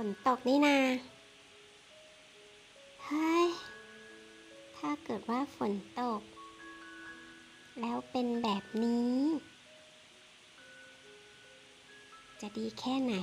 ฝนตกนี่นา เฮ้ย ถ้าเกิดว่าฝนตก แล้วเป็นแบบนี้ จะดีแค่ไหน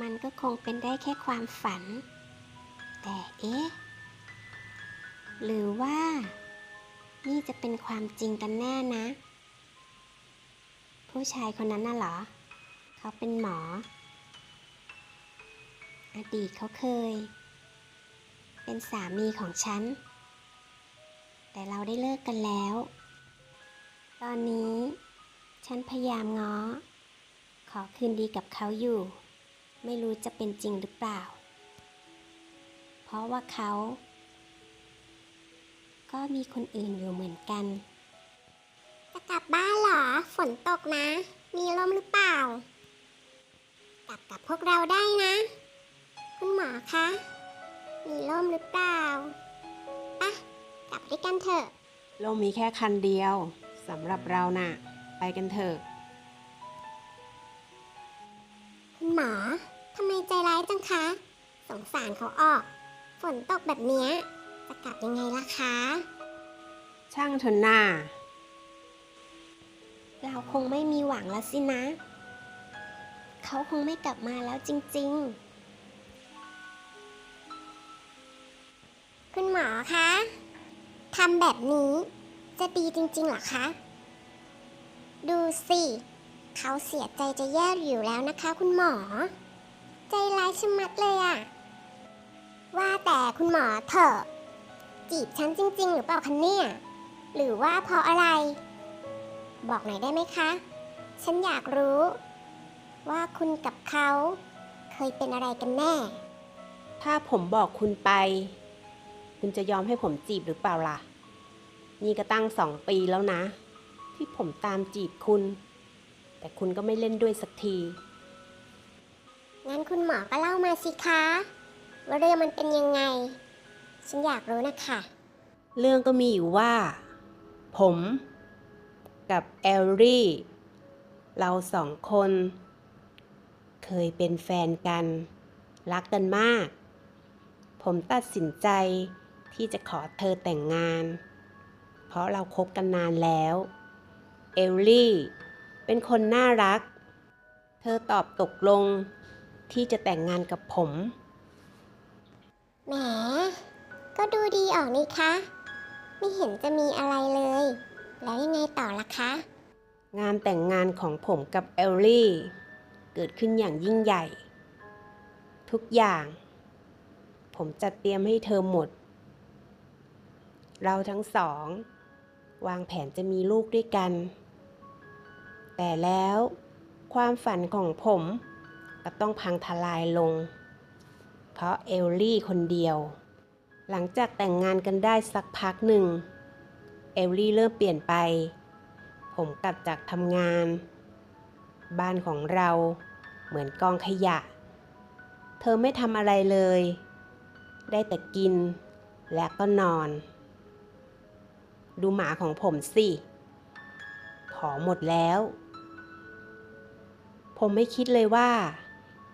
มันก็คงเป็นได้แค่ความฝัน แต่เอ๊ะ หรือว่า นี่จะเป็นความจริงกันแน่นะ ผู้ชายคนนั้นน่ะเหรอ เขาเป็นหมอ อดีตเขาเคย เป็นสามีของฉัน แต่เราได้เลิกกันแล้ว ตอนนี้ ฉันพยายามง้อ ขอคืนดีกับเขาอยู่ ไม่รู้จะเป็นจริงหรือเปล่า เพราะว่าเขา ก็มีคนอื่นอยู่เหมือนกัน จะกลับบ้านเหรอ ฝนตกนะ มีลมหรือเปล่า กลับกับพวกเราได้นะ คุณหมอคะ มีลมหรือเปล่าปะกลับด้วยกันเถอะเรามีแค่คันเดียวสำหรับเราน่ะ ไปกันเถอะ คะ สงสารเขาออก ฝนตกแบบเนี้ยจะกลับยังไงล่ะคะ ช่างเถอะหน้า เราคงไม่มีหวังแล้วสินะ เขาคงไม่กลับมาแล้วจริง ๆ คุณหมอคะทำแบบนี้จะดีจริงๆเหรอคะ ดูสิ เขาเสียใจจะแย่อยู่แล้วนะคะคุณหมอ ใจร้ายชะมัดเลยอะว่าแต่คุณหมอเถอะ จีบฉันจริง ๆ หรือเปล่าคะเนี่ย หรือว่าเพราะอะไร บอกหน่อยได้ไหมคะ ฉันอยากรู้ ว่าคุณกับเขาเคยเป็นอะไรกันแน่ ถ้าผมบอกคุณไป คุณจะยอมให้ผมจีบหรือเปล่าล่ะ นี่ก็ตั้งสองปีแล้วนะ ที่ผมตามจีบคุณ แต่คุณก็ไม่เล่นด้วยสักที งั้นคุณหมอก็เล่ามาสิคะ ว่าเรื่องมันเป็นยังไง ฉันอยากรู้นะคะเรื่องก็มีอยู่ว่า ผม กับแอลลี่ เราสองคน เคยเป็นแฟนกัน รักกันมาก ผมตัดสินใจที่จะขอเธอแต่งงาน เพราะเราคบกันนานแล้ว เอลลี่ เป็นคนน่ารัก เธอตอบตกลง ที่จะแต่งงานกับผม แหม ก็ดูดีออกนี่คะ ไม่เห็นจะมีอะไรเลย แล้วยังไงต่อล่ะคะ งานแต่งงานของผมกับเอลลี่ เกิดขึ้นอย่างยิ่งใหญ่ ทุกอย่าง ผมจัดเตรียมให้เธอหมด เราทั้งสอง วางแผนจะมีลูกด้วยกัน แต่แล้วความฝันของผม ก็ต้องพังทลายลง เพราะเอลลี่คนเดียว หลังจากแต่งงานกันได้สักพักหนึ่ง เอลลี่เริ่มเปลี่ยนไป ผมกลับจากทำงาน บ้านของเราเหมือนกองขยะ เธอไม่ทำอะไรเลย ได้แต่กินและก็นอน ดูหมาของผมสิผอมหมดแล้ว ผมไม่คิดเลยว่า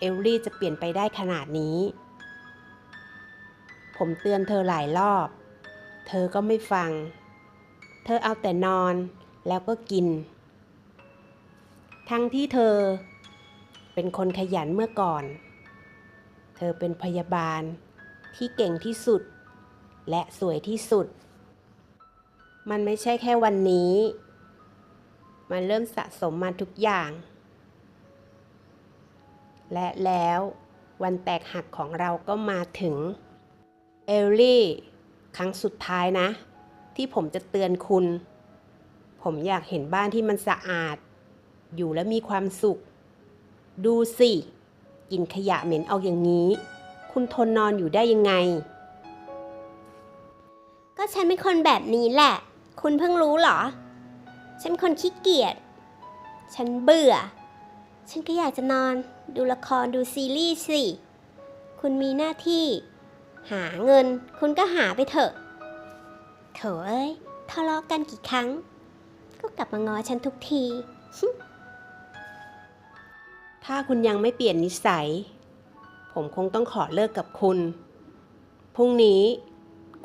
เอลลี่จะเปลี่ยนไปได้ขนาดนี้ ผมเตือนเธอหลายรอบ เธอก็ไม่ฟัง เธอเอาแต่นอนแล้วก็กิน ทั้งที่เธอ เป็นคนขยันเมื่อก่อน เธอเป็นพยาบาลที่เก่งที่สุด และสวยที่สุด มันไม่ใช่แค่วันนี้ มันเริ่มสะสมมาทุกอย่าง และแล้ววันแตกหักของเราก็มาถึง เอลลี่ครั้งสุดท้ายนะ ที่ผมจะเตือนคุณ ผมอยากเห็นบ้านที่มันสะอาด อยู่แล้วมีความสุข ดูสิกินขยะเหม็นเอาอย่างนี้ คุณทนนอนอยู่ได้ยังไง ก็ฉันเป็นคนแบบนี้แหละ คุณเพิ่งรู้เหรอ ฉันคนขี้เกียจ ฉันเบื่อ ฉันก็อยากจะนอน ดูละครดูซีรีส์สิ คุณมีหน้าที่ หาเงิน คุณก็หาไปเถอะโถเอ้ยทะเลาะกันกี่ครั้ง ก็กลับมาง้อฉันทุกที ถ้าคุณยังไม่เปลี่ยนนิสัย ผมคงต้องขอเลิกกับคุณ พรุ่งนี้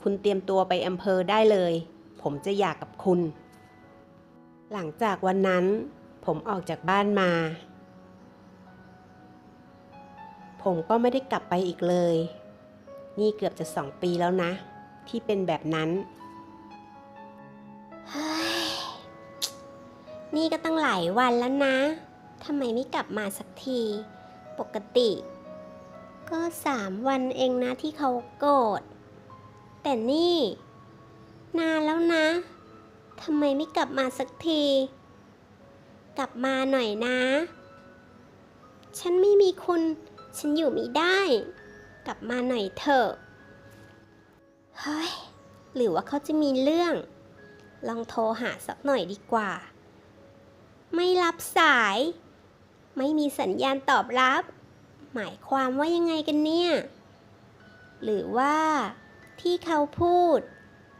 คุณเตรียมตัวไปอำเภอได้เลย ผมจะอยากกับคุณ หลังจากวันนั้นผมออกจากบ้านมา ผมก็ไม่ได้กลับไปอีกเลย นี่เกือบจะสองปีแล้วนะ ที่เป็นแบบนั้นเฮ้ยนี่ก็ตั้งหลายวันแล้วนะทำไมไม่กลับมาสักที ปกติ ก็สามวันเองนะที่เขาโกรธ แต่นี่ นานแล้วนะทำไมไม่กลับมาสักที กลับมาหน่อยนะ ฉันไม่มีคุณ ฉันอยู่ไม่ได้ กลับมาหน่อยเถอะ เฮ้ย หรือว่าเขาจะมีเรื่อง ลองโทรหาสักหน่อยดีกว่า ไม่รับสาย ไม่มีสัญญาณตอบรับ หมายความว่ายังไงกันเนี่ย หรือว่าที่เขาพูด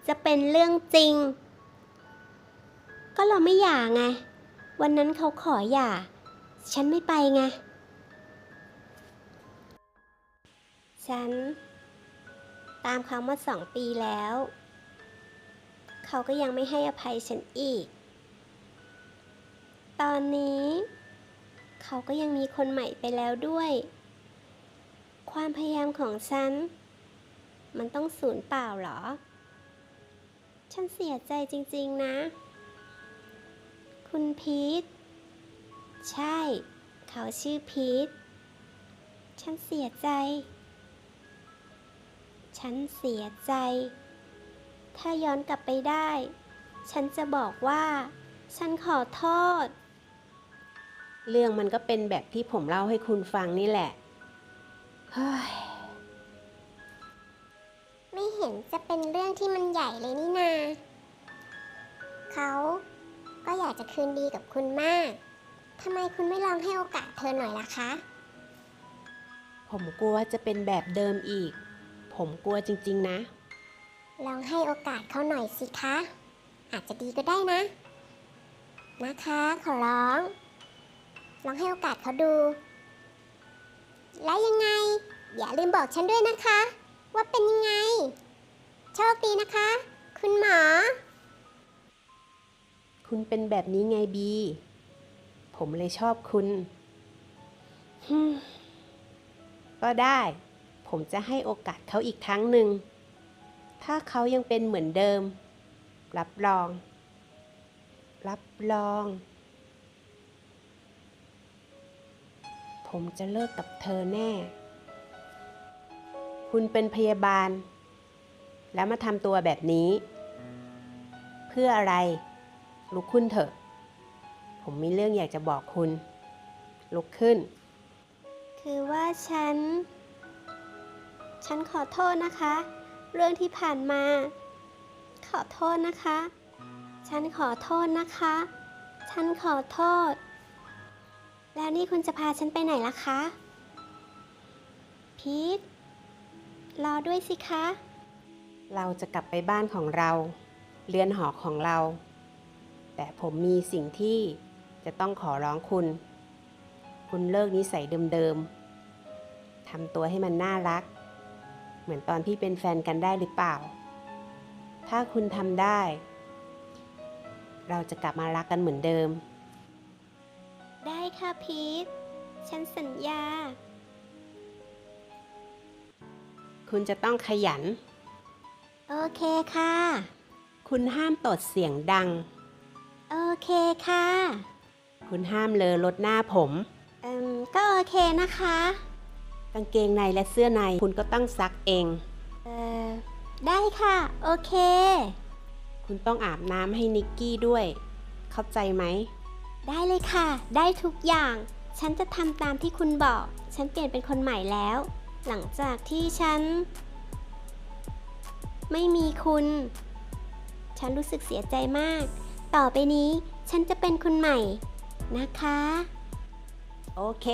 จะเป็นเรื่องจริง ก็เราไม่หย่าไง วันนั้นเขาขอหย่า ฉันไม่ไปไง ฉัน ตามเขามาสองปีแล้ว เขาก็ยังไม่ให้อภัยฉันอีก ตอนนี้ เขาก็ยังมีคนใหม่ไปแล้วด้วย ความพยายามของฉัน มันต้องสูญเปล่าเหรอ ฉันเสียใจจริง ๆ นะ คุณพีท ใช่ เขาชื่อพีทฉันเสียใจ ฉันเสียใจ ถ้าย้อนกลับไปได้ ฉันจะบอกว่า ฉันขอโทษ เรื่องมันก็เป็นแบบที่ผมเล่าให้คุณฟังนี่แหละ เฮ้ย ไม่เห็นจะเป็นเรื่องที่มันใหญ่เลยนี่นา เขาก็อยากจะคืนดีกับคุณมาก ทำไมคุณไม่ลองให้โอกาสเธอหน่อยล่ะคะ ผมกลัวว่าจะเป็นแบบเดิมอีก ผมกลัวจริง ๆ นะ ลองให้โอกาสเขาหน่อยสิคะ อาจจะดีก็ได้นะ นะคะขอร้อง ลองให้โอกาสเขาดู และยังไง อย่าลืมบอกฉันด้วยนะคะ ว่าเป็นยังไง โชคดีนะคะ คุณหมอ คุณเป็นแบบนี้ไงบี ผมเลยชอบคุณฮึ่มก็ได้ ผมจะให้โอกาสเขาอีกครั้งหนึ่ง ถ้าเขายังเป็นเหมือนเดิม รับรอง รับรอง ผมจะเลิกกับเธอแน่ คุณเป็นพยาบาล แล้วมาทำตัวแบบนี้ เพื่ออะไร ลุกขึ้นเถอะ ผมมีเรื่องอยากจะบอกคุณ ลุกขึ้น คือว่าฉัน ฉันขอโทษนะคะ เรื่องที่ผ่านมา ขอโทษนะคะ ฉันขอโทษนะคะ ฉันขอโทษ แล้วนี่คุณจะพาฉันไปไหนล่ะคะ พีทรอด้วยสิคะ เราจะกลับไปบ้านของเรา เรือนหอของเรา แต่ผมมีสิ่งที่จะต้องขอร้องคุณ คุณเลิกนิสัยเดิมๆทำตัวให้มันน่ารัก เหมือนตอนที่เป็นแฟนกันได้หรือเปล่า ถ้าคุณทำได้ เราจะกลับมารักกันเหมือนเดิม ได้ค่ะพีทฉันสัญญา คุณจะต้องขยัน โอเคค่ะ คุณห้ามตดเสียงดัง โอเคค่ะ คุณห้ามเลอรถหน้าผม เอืมก็โอเคนะคะ กางเกงในและเสื้อในคุณก็ต้องซักเองเออได้ค่ะ โอเค คุณต้องอาบน้ำให้นิกกี้ด้วย เข้าใจไหม ได้เลยค่ะ ได้ทุกอย่าง ฉันจะทำตามที่คุณบอก ฉันเปลี่ยนเป็นคนใหม่แล้ว หลังจากที่ฉัน ไม่มีคุณ ฉันฉันรู้สึกเสียใจมาก ต่อไปนี้ฉันจะเป็นคนใหม่นะคะ โอเค